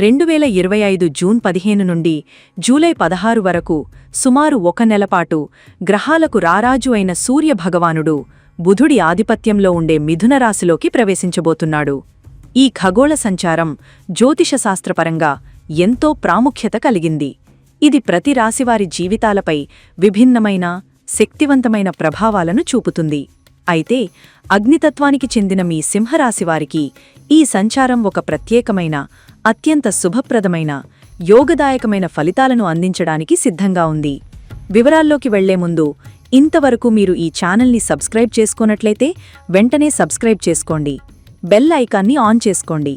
రెండు వేల ఇరవై ఐదు జూన్ పదిహేను నుండి జూలై పదహారు వరకు సుమారు ఒక నెలపాటు గ్రహాలకు రారాజు అయిన సూర్య భగవానుడు బుధుడి ఆధిపత్యంలో ఉండే మిథున రాశిలోకి ప్రవేశించబోతున్నాడు. ఈ ఖగోళ సంచారం జ్యోతిషశాస్త్రపరంగా ఎంతో ప్రాముఖ్యత కలిగింది. ఇది ప్రతి రాశివారి జీవితాలపై విభిన్నమైన శక్తివంతమైన ప్రభావాలను చూపుతుంది. అయితే అగ్నితత్వానికి చెందిన మీ సింహరాశివారికి ఈ సంచారం ఒక ప్రత్యేకమైన అత్యంత శుభప్రదమైన యోగదాయకమైన ఫలితాలను అందించడానికి సిద్ధంగా ఉంది. వివరాల్లోకి వెళ్ళే ముందు ఇంతవరకు మీరు ఈ ఛానల్ని సబ్స్క్రైబ్ చేసుకోనట్లయితే వెంటనే సబ్స్క్రైబ్ చేసుకోండి. బెల్ ఐకాన్ని ఆన్ చేసుకోండి.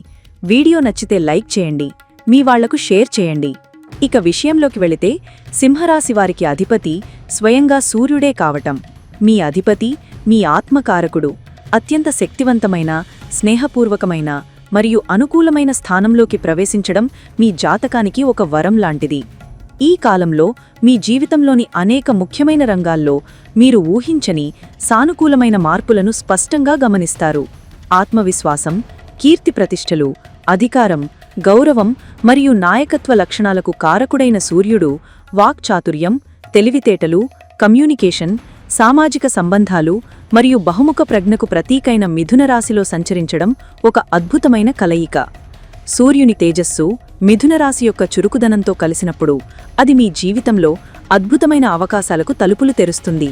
వీడియో నచ్చితే లైక్ చేయండి. మీ వాళ్ళకు షేర్ చేయండి. ఇక విషయంలోకి వెళితే సింహరాశివారికి అధిపతి స్వయంగా సూర్యుడే కావటం. మీ అధిపతి మీ ఆత్మకారకుడు అత్యంత శక్తివంతమైన స్నేహపూర్వకమైన మరియు అనుకూలమైన స్థానంలోకి ప్రవేశించడం మీ జాతకానికి ఒక వరం లాంటిది. ఈ కాలంలో మీ జీవితంలోని అనేక ముఖ్యమైన రంగాల్లో మీరు ఊహించని సానుకూలమైన మార్పులను స్పష్టంగా గమనిస్తారు. ఆత్మవిశ్వాసం కీర్తి ప్రతిష్టలు అధికారం గౌరవం మరియు నాయకత్వ లక్షణాలకు కారకుడైన సూర్యుడు వాక్చాతుర్యం తెలివితేటలు కమ్యూనికేషన్ సామాజిక సంబంధాలు మరియు బహుముఖ ప్రజ్ఞకు ప్రతీకైన మిథున రాశిలో సంచరించడం ఒక అద్భుతమైన కలయిక. సూర్యుని తేజస్సు మిథున రాశి యొక్క చురుకుదనంతో కలిసినప్పుడు అది మీ జీవితంలో అద్భుతమైన అవకాశాలకు తలుపులు తెరుస్తుంది.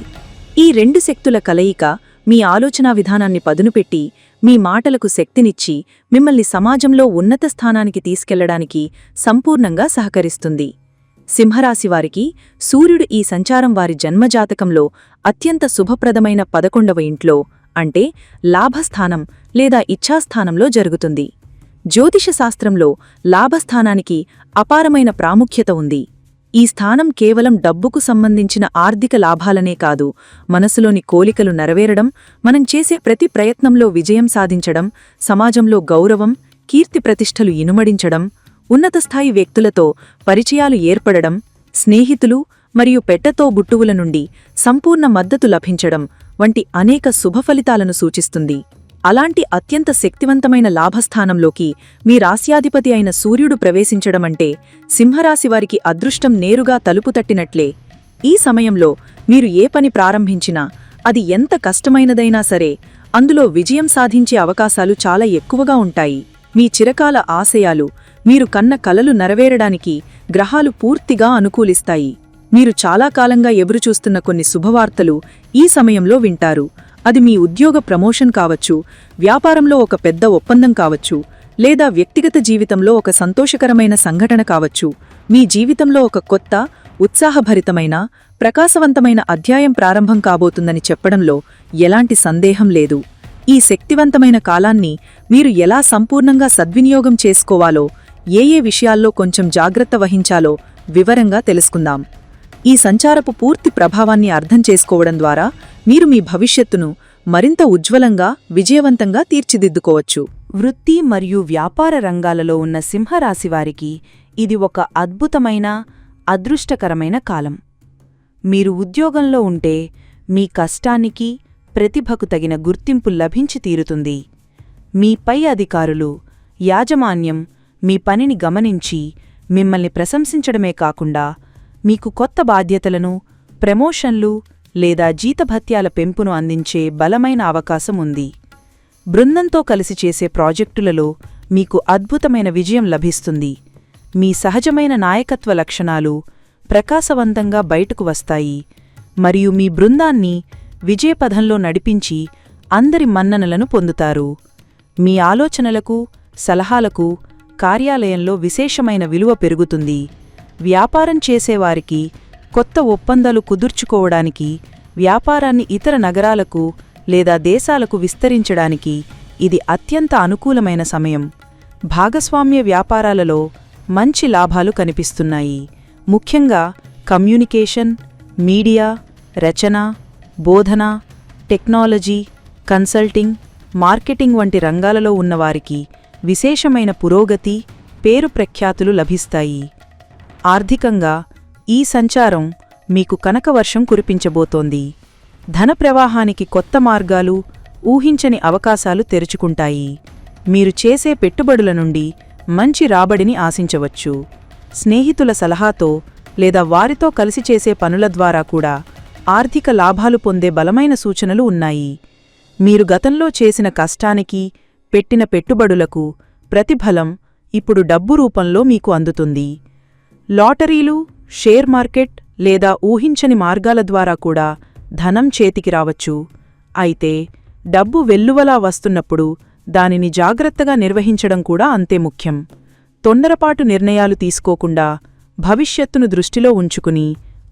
ఈ రెండు శక్తుల కలయిక మీ ఆలోచనా విధానాన్ని పదునుపెట్టి మీ మాటలకు శక్తినిచ్చి మిమ్మల్ని సమాజంలో ఉన్నత స్థానానికి తీసుకెళ్ళడానికి సంపూర్ణంగా సహకరిస్తుంది. సింహరాశివారికి సూర్యుడు ఈ సంచారం వారి జన్మజాతకంలో అత్యంత శుభప్రదమైన పదకొండవ ఇంట్లో అంటే లాభస్థానం లేదా ఇచ్ఛాస్థానంలో జరుగుతుంది. జ్యోతిషశాస్త్రంలో లాభస్థానానికి అపారమైన ప్రాముఖ్యత ఉంది. ఈ స్థానం కేవలం డబ్బుకు సంబంధించిన ఆర్థిక లాభాలనే కాదు మనసులోని కోలికలు నెరవేరడం మనం చేసే ప్రతి ప్రయత్నంలో విజయం సాధించడం సమాజంలో గౌరవం కీర్తి ప్రతిష్టలు ఇనుమడించడం ఉన్నతస్థాయి వ్యక్తులతో పరిచయాలు ఏర్పడడం స్నేహితులు మరియు పెట్టతో బుట్టువుల నుండి సంపూర్ణ మద్దతు లభించడం వంటి అనేక శుభఫలితాలను సూచిస్తుంది. అలాంటి అత్యంత శక్తివంతమైన లాభస్థానంలోకి మీ రాస్యాధిపతి అయిన సూర్యుడు ప్రవేశించడమంటే సింహరాశివారికి అదృష్టం నేరుగా తలుపు తట్టినట్లే. ఈ సమయంలో మీరు ఏ పని ప్రారంభించినా అది ఎంత కష్టమైనదైనా సరే అందులో విజయం సాధించే అవకాశాలు చాలా ఎక్కువగా ఉంటాయి. మీ చిరకాల ఆశయాలు మీరు కన్న కలలు నెరవేరడానికి గ్రహాలు పూర్తిగా అనుకూలిస్తాయి. మీరు చాలా కాలంగా ఎదురుచూస్తున్న కొన్ని శుభవార్తలు ఈ సమయంలో వింటారు. అది మీ ఉద్యోగ ప్రమోషన్ కావచ్చు వ్యాపారంలో ఒక పెద్ద ఒప్పందం కావచ్చు లేదా వ్యక్తిగత జీవితంలో ఒక సంతోషకరమైన సంఘటన కావచ్చు. మీ జీవితంలో ఒక కొత్త ఉత్సాహభరితమైన ప్రకాశవంతమైన అధ్యాయం ప్రారంభం కాబోతుందని చెప్పడంలో ఎలాంటి సందేహం లేదు. ఈ శక్తివంతమైన కాలాన్ని మీరు ఎలా సంపూర్ణంగా సద్వినియోగం చేసుకోవాలో ఏ ఏ విషయాల్లో కొంచెం జాగ్రత్త వహించాలో వివరంగా తెలుసుకుందాం. ఈ సంచారపు పూర్తి ప్రభావాన్ని అర్థం చేసుకోవడం ద్వారా మీరు మీ భవిష్యత్తును మరింత ఉజ్వలంగా విజయవంతంగా తీర్చిదిద్దుకోవచ్చు. వృత్తి మరియు వ్యాపార రంగాలలో ఉన్న సింహరాశివారికి ఇది ఒక అద్భుతమైన అదృష్టకరమైన కాలం. మీరు ఉద్యోగంలో ఉంటే మీ కష్టానికి ప్రతిభకు తగిన గుర్తింపు లభించి తీరుతుంది. మీ పై అధికారులు యాజమాన్యం మీ పనిని గమనించి మిమ్మల్ని ప్రశంసించడమే కాకుండా మీకు కొత్త బాధ్యతలను ప్రమోషన్లు లేదా జీతభత్యాల పెంపును అందించే బలమైన అవకాశం ఉంది. బృందంతో కలిసి చేసే ప్రాజెక్టులలో మీకు అద్భుతమైన విజయం లభిస్తుంది. మీ సహజమైన నాయకత్వ లక్షణాలు ప్రకాశవంతంగా బయటకు వస్తాయి. మరియు మీ బృందాన్ని విజయపథంలో నడిపించి అందరి మన్ననలను పొందుతారు. మీ ఆలోచనలకు సలహాలకు కార్యాలయంలో విశేషమైన విలువ పెరుగుతుంది. వ్యాపారం చేసేవారికి కొత్త ఒప్పందాలు కుదుర్చుకోవడానికి వ్యాపారాన్ని ఇతర నగరాలకు లేదా దేశాలకు విస్తరించడానికి ఇది అత్యంత అనుకూలమైన సమయం. భాగస్వామ్య వ్యాపారాలలో మంచి లాభాలు కనిపిస్తున్నాయి. ముఖ్యంగా కమ్యూనికేషన్ మీడియా రచన బోధన టెక్నాలజీ కన్సల్టింగ్ మార్కెటింగ్ వంటి రంగాలలో ఉన్నవారికి విశేషమైన పురోగతి పేరు ప్రఖ్యాతులు లభిస్తాయి. ఆర్థికంగా ఈ సంచారం మీకు కనకవర్షం కురిపించబోతోంది. ధన ప్రవాహానికి కొత్త మార్గాలు ఊహించని అవకాశాలు తెరుచుకుంటాయి. మీరు చేసే పెట్టుబడుల నుండి మంచి రాబడిని ఆశించవచ్చు. స్నేహితుల సలహాతో లేదా వారితో కలిసి చేసే పనుల ద్వారా కూడా ఆర్థిక లాభాలు పొందే బలమైన సూచనలు ఉన్నాయి. మీరు గతంలో చేసిన కష్టానికి పెట్టిన పెట్టుబడులకు ప్రతిఫలం ఇప్పుడు డబ్బు రూపంలో మీకు అందుతుంది. లాటరీలు షేర్ మార్కెట్ లేదా ఊహించని మార్గాల ద్వారా కూడా ధనం చేతికి రావచ్చు. అయితే డబ్బు వెల్లువలా వస్తున్నప్పుడు దానిని జాగ్రత్తగా నిర్వహించడం కూడా అంతే ముఖ్యం. తొందరపాటు నిర్ణయాలు తీసుకోకుండా భవిష్యత్తును దృష్టిలో ఉంచుకుని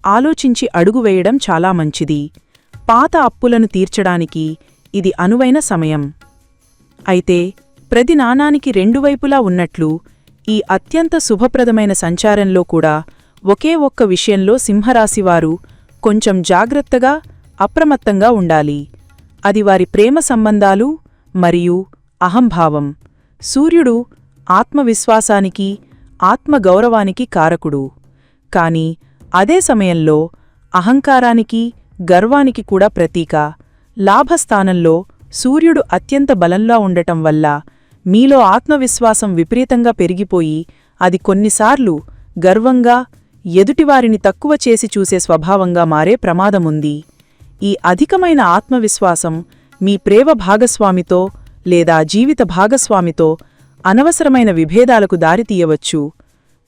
ఆలోచించి అడుగు వేయడం చాలా మంచిది. పాత అప్పులను తీర్చడానికి ఇది అనువైన సమయం. అయితే ప్రతి నాణానికి రెండు వైపులా ఉన్నట్లు ఈ అత్యంత శుభప్రదమైన సంచారంలో కూడా ఒకే ఒక్క విషయంలో సింహరాశివారు కొంచెం జాగ్రత్తగా అప్రమత్తంగా ఉండాలి. అది వారి ప్రేమ సంబంధాలు మరియు అహంభావం. సూర్యుడు ఆత్మవిశ్వాసానికి ఆత్మగౌరవానికి కారకుడు. కాని అదే సమయంలో అహంకారానికి గర్వానికి కూడా ప్రతీక. లాభస్థానంలో సూర్యుడు అత్యంత బలంగా ఉండటం వల్ల మీలో ఆత్మవిశ్వాసం విపరీతంగా పెరిగిపోయి అది కొన్నిసార్లు గర్వంగా ఎదుటివారిని తక్కువ చేసి చూసే స్వభావంగా మారే ప్రమాదముంది. ఈ అధికమైన ఆత్మవిశ్వాసం మీ ప్రేమ భాగస్వామితో లేదా జీవిత భాగస్వామితో అనవసరమైన విభేదాలకు దారితీయవచ్చు.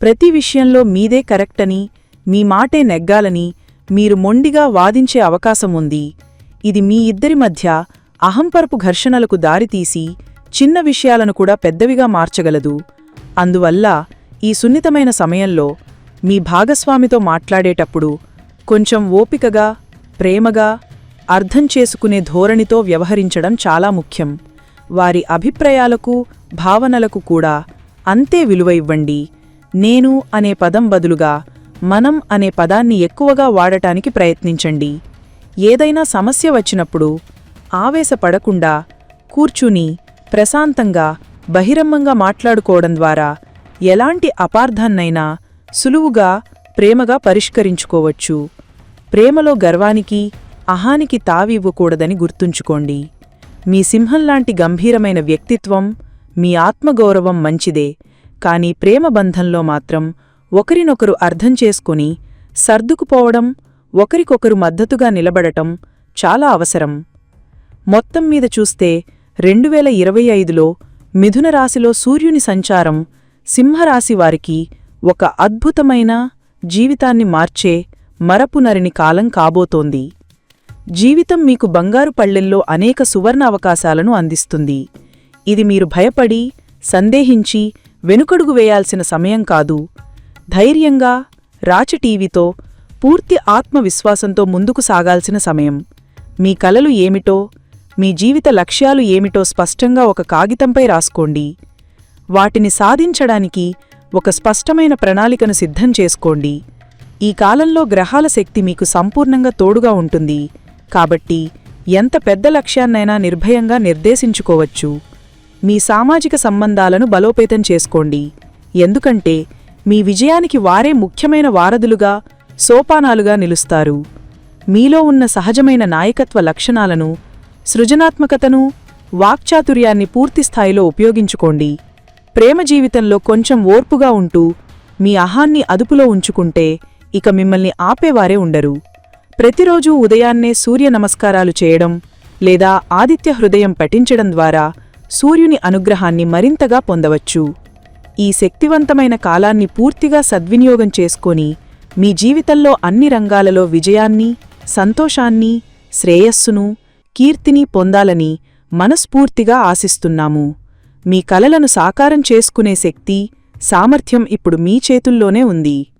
ప్రతి విషయంలో మీదే కరెక్టని మీ మాటే నెగ్గాలని మీరు మొండిగా వాదించే అవకాశం ఉంది ఇది మీ ఇద్దరి మధ్య అహంపరపు ఘర్షణలకు దారితీసి చిన్న విషయాలను కూడా పెద్దవిగా మార్చగలదు. అందువల్ల ఈ సున్నితమైన సమయంలో మీ భాగస్వామితో మాట్లాడేటప్పుడు కొంచెం ఓపికగా ప్రేమగా అర్థం చేసుకునే ధోరణితో వ్యవహరించడం చాలా ముఖ్యం. వారి అభిప్రాయాలకు భావనలకు కూడా అంతే విలువ ఇవ్వండి. నేను అనే పదం బదులుగా మనం అనే పదాన్ని ఎక్కువగా వాడటానికి ప్రయత్నించండి. ఏదైనా సమస్య వచ్చినప్పుడు ఆవేశపడకుండా కూర్చుని ప్రశాంతంగా బహిరంగంగా మాట్లాడుకోవడం ద్వారా ఎలాంటి అపార్థాన్నైనా సులువుగా ప్రేమగా పరిష్కరించుకోవచ్చు. ప్రేమలో గర్వానికి అహానికి తావివ్వకూడదని గుర్తుంచుకోండి. మీ సింహంలాంటి గంభీరమైన వ్యక్తిత్వం మీ ఆత్మగౌరవం మంచిదే కాని ప్రేమ బంధంలో మాత్రం ఒకరినొకరు అర్థం చేసుకుని సర్దుకుపోవడం ఒకరికొకరు మద్దతుగా నిలబడటం చాలా అవసరం. మొత్తం మీద చూస్తే రెండువేల ఇరవై ఐదులో మిథున రాశిలో సూర్యుని సంచారం సింహరాశి వారికి ఒక అద్భుతమైన జీవితాన్ని మార్చే మరపునరిని కాలం కాబోతోంది. జీవితం మీకు బంగారు పళ్ళెల్లో అనేక సువర్ణ అవకాశాలను అందిస్తుంది. ఇది మీరు భయపడి సందేహించి వెనుకడుగు వేయాల్సిన సమయం కాదు. ధైర్యంగా రాచి టీవీతో పూర్తి ఆత్మవిశ్వాసంతో ముందుకు సాగాల్సిన సమయం. మీ కలలు ఏమిటో మీ జీవిత లక్ష్యాలు ఏమిటో స్పష్టంగా ఒక కాగితంపై రాసుకోండి. వాటిని సాధించడానికి ఒక స్పష్టమైన ప్రణాళికను సిద్ధం చేసుకోండి. ఈ కాలంలో గ్రహాల శక్తి మీకు సంపూర్ణంగా తోడుగా ఉంటుంది. కాబట్టి ఎంత పెద్ద లక్ష్యాన్నైనా నిర్భయంగా నిర్దేశించుకోవచ్చు. మీ సామాజిక సంబంధాలను బలోపేతం చేసుకోండి. ఎందుకంటే మీ విజయానికి వారే ముఖ్యమైన వారధులుగా సోపానాలుగా నిలుస్తారు. మీలో ఉన్న సహజమైన నాయకత్వ లక్షణాలను సృజనాత్మకతను వాక్చాతుర్యాన్ని పూర్తిస్థాయిలో ఉపయోగించుకోండి. ప్రేమ జీవితంలో కొంచెం ఓర్పుగా ఉంటూ మీ అహాన్ని అదుపులో ఉంచుకుంటే ఇక మిమ్మల్ని ఆపేవారే ఉండరు. ప్రతిరోజూ ఉదయాన్నే సూర్య నమస్కారాలు చేయడం లేదా ఆదిత్య హృదయం పఠించడం ద్వారా సూర్యుని అనుగ్రహాన్ని మరింతగా పొందవచ్చు. ఈ శక్తివంతమైన కాలాన్ని పూర్తిగా సద్వినియోగం చేసుకొని మీ జీవితంలో అన్ని రంగాలలో విజయాన్ని సంతోషాన్ని శ్రేయస్సును కీర్తిని పొందాలని మనస్ఫూర్తిగా ఆశిస్తున్నాము. మీ కలలను సాకారం చేసుకునే శక్తి సామర్థ్యం ఇప్పుడు మీ చేతుల్లోనే ఉంది.